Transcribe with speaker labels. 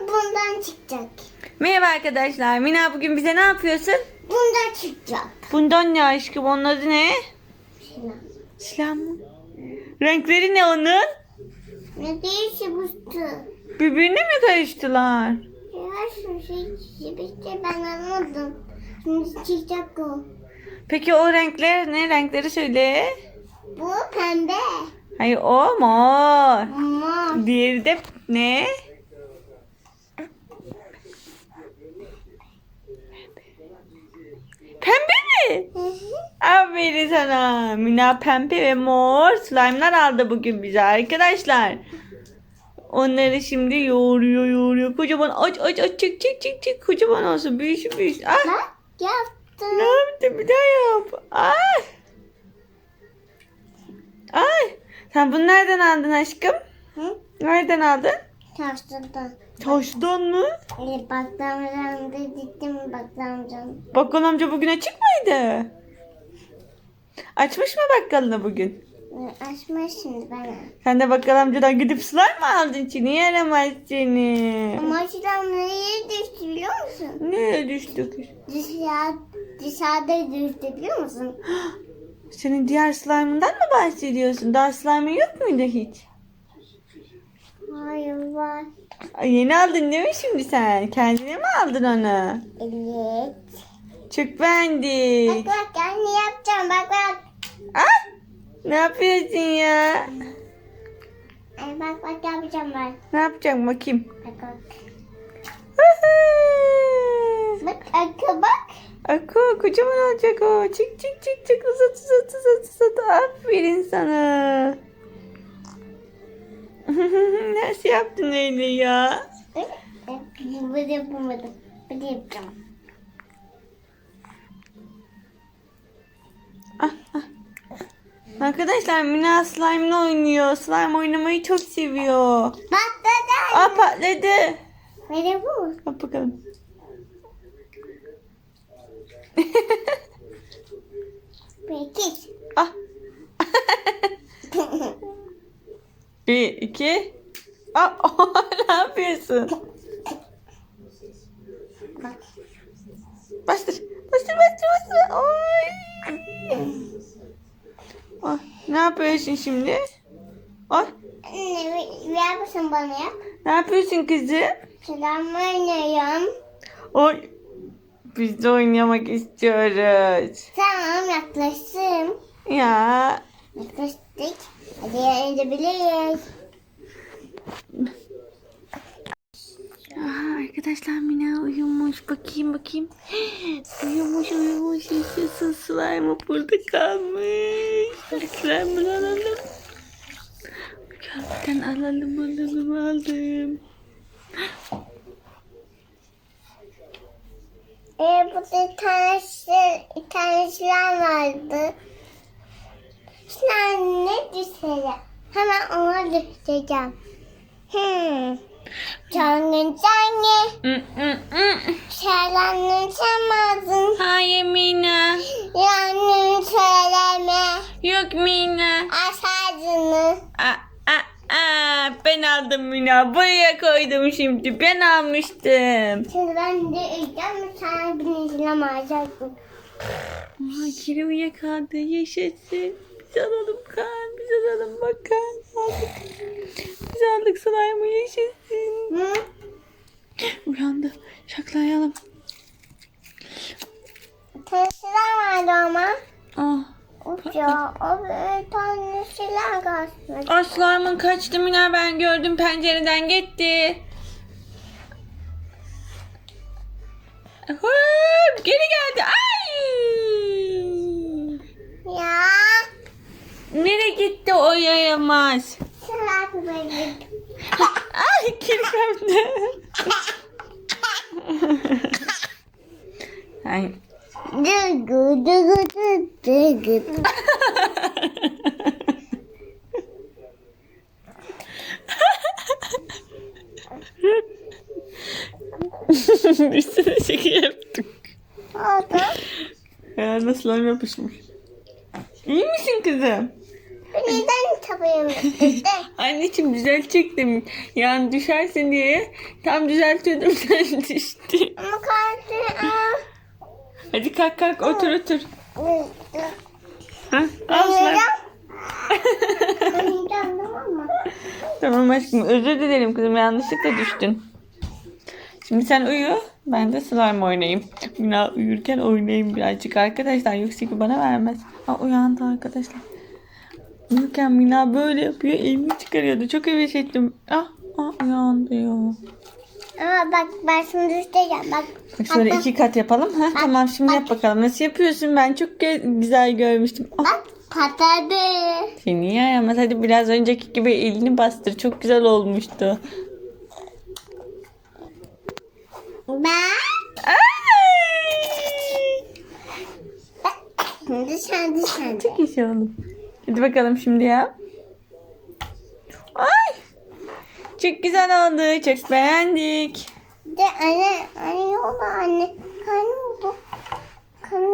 Speaker 1: Bundan çıkacak.
Speaker 2: Merhaba arkadaşlar. Mina bugün bize ne yapıyorsun?
Speaker 1: Bundan çıkacak.
Speaker 2: Bundan ne aşkım? Onun adı ne?
Speaker 1: Şuna.
Speaker 2: Silah mı? Renkleri ne onun?
Speaker 1: Ne değilse bu.
Speaker 2: Birbirine mi karıştılar?
Speaker 1: Şu şey işte ben anladım. Şimdi çıkacak o.
Speaker 2: Peki o renkler ne? Renkleri söyle.
Speaker 1: Bu pembe.
Speaker 2: Hayır o mor.
Speaker 1: Mor.
Speaker 2: Diğeri de ne? Pembe mi?
Speaker 1: Hı hı.
Speaker 2: Aferin sana. Mina pembe ve mor slime'lar aldı bugün bize arkadaşlar. Onları şimdi yoğuruyor yoğuruyor. Kocaman aç aç aç çık çık çık çık. Kocaman olsun büyüsün büyüsün. Ah,
Speaker 1: Bak yaptım.
Speaker 2: ne yaptın bir daha yap. Ay. Ay. Sen bunu nereden aldın aşkım?
Speaker 1: Hı?
Speaker 2: Nereden aldın? Taştan mı?
Speaker 1: E, baklamdan da gittim baklamdan.
Speaker 2: Bakkal amca bugün açık mıydı? Açmış mı bakkalını bugün?
Speaker 1: E, Açmış şimdi bana.
Speaker 2: Sen de bakkal amcadan gidip slime mı aldın Çin'i? Yaramaz seni.
Speaker 1: Ama açıdan nereye düştü biliyor musun?
Speaker 2: Nereye düştük?
Speaker 1: Dışarı, dışarıda düştü biliyor musun?
Speaker 2: Senin diğer slime'ından mı bahsediyorsun? Daha slime'ın yok muydu hiç?
Speaker 1: Hayır var.
Speaker 2: Ay, yeni aldın değil mi şimdi sen? Kendine mi aldın onu?
Speaker 1: Evet.
Speaker 2: Çok
Speaker 1: Bak
Speaker 2: beğendik.
Speaker 1: bak ben ne yapacağım bak bak.
Speaker 2: Ah! Ne yapıyorsun ya?
Speaker 1: Ay, bak bak yapacağım ben.
Speaker 2: Ne yapacağım bakayım.
Speaker 1: Bak bak. Bak akı bak.
Speaker 2: Aku kocaman olacak o. Çık çık çık çık uzat uzat uzat uzat. Aferin sana. Nasıl yaptın öyle ya?
Speaker 1: Bunu yapamadım. Bunu yapacağım.
Speaker 2: Ah, ah. Arkadaşlar Mina slime'la oynuyor. Slime oynamayı çok seviyor.
Speaker 1: Patladı.
Speaker 2: Aa patladı.
Speaker 1: Böyle bu.
Speaker 2: Bak bakalım.
Speaker 1: Peki.
Speaker 2: ah. İki. Aa, ne yapıyorsun?
Speaker 1: bak.
Speaker 2: Bastır. Bastır bastır bastır. Oy. Ah, ne yapıyorsun şimdi? Ay,
Speaker 1: Anne ver mısın bana yap.
Speaker 2: ne yapıyorsun kızım?
Speaker 1: Selam oynuyorum.
Speaker 2: Oy. Biz de oynamak istiyoruz.
Speaker 1: Tamam yaklaştım.
Speaker 2: Ya.
Speaker 1: Yaklaştık. Hadi edebiliriz.
Speaker 2: Aa, arkadaşlar Mina uyumuş. Bakayım bakayım. uyumuş uyumuş. Yaşasın slime burada kalmış. Slime'ını alalım. Gerçekten alalım alalım aldım.
Speaker 1: Ee, burada bir tane, şey- bir tane vardı. Silah ne düşelim? Hemen ona düşeceğim. Hmm.
Speaker 2: Mm, mm, mm.
Speaker 1: Selamını çamazdın.
Speaker 2: Hayır Mina.
Speaker 1: Yanını söyleme.
Speaker 2: Yok Mina.
Speaker 1: Aşağıdını.
Speaker 2: Aa, aa, aa, ben aldım Mina. Buraya koydum şimdi. Ben almıştım.
Speaker 1: Şimdi ben de uyuyacağım. Sana bir silah alacaktım.
Speaker 2: Aa, Kiri uyuyakaldı. Yaşasın. Alalım kan. Biz alalım bak kan. Aldık. Biz aldık slime'ı yaşasın. Uyandı. Şaklayalım.
Speaker 1: Silah vardı ama.
Speaker 2: Ah.
Speaker 1: Ya. O bir tane silah.
Speaker 2: Ah slime'ın kaçtı Mina ben gördüm pencereden gitti. Hop, geri geldi. Ay!
Speaker 1: Ya.
Speaker 2: Nereye gitti o yayamaz? Ay kaptı. Ay.
Speaker 1: Dıgı dıgı dıgı.
Speaker 2: Üstüne şeker yaptık.
Speaker 1: Oldu.
Speaker 2: Ya nasıl yapışmış. İyi misin kızım?
Speaker 1: Neden tapayım? İşte.
Speaker 2: Anneciğim düzeltecektim. Yani düşersin diye tam düzeltiyordum sen düştün.
Speaker 1: Ama kartı...
Speaker 2: Hadi kalk kalk otur otur. Ha? Al slime.
Speaker 1: Oynayacağım tamam mı?
Speaker 2: Tamam aşkım özür dilerim kızım yanlışlıkla düştün. Şimdi sen uyu ben de slime oynayayım. Mina uyurken oynayayım birazcık arkadaşlar yoksa ki bana vermez. Aa, uyandı arkadaşlar. Uyurken Mina böyle yapıyor elini çıkarıyordu. Çok heves ettim. Ah, ah uyandı ya.
Speaker 1: Ama bak ben şimdi göstereceğim. Bak.
Speaker 2: Bak şöyle
Speaker 1: Hatta-
Speaker 2: iki kat yapalım. Ha, tamam şimdi yap bakalım. Nasıl yapıyorsun? Ben çok gö- güzel görmüştüm. Ah,
Speaker 1: Bak patladı.
Speaker 2: seni yayamaz. Hadi biraz önceki gibi elini bastır. Çok güzel olmuştu.
Speaker 1: Bak.
Speaker 2: Ay!
Speaker 1: Sen de.
Speaker 2: Çok iyi şey oğlum. Hadi bakalım şimdi ya. Ay! Çok güzel oldu. Çok beğendik.
Speaker 1: De anne, anne ne oldu anne? Kanı oldu. Kanı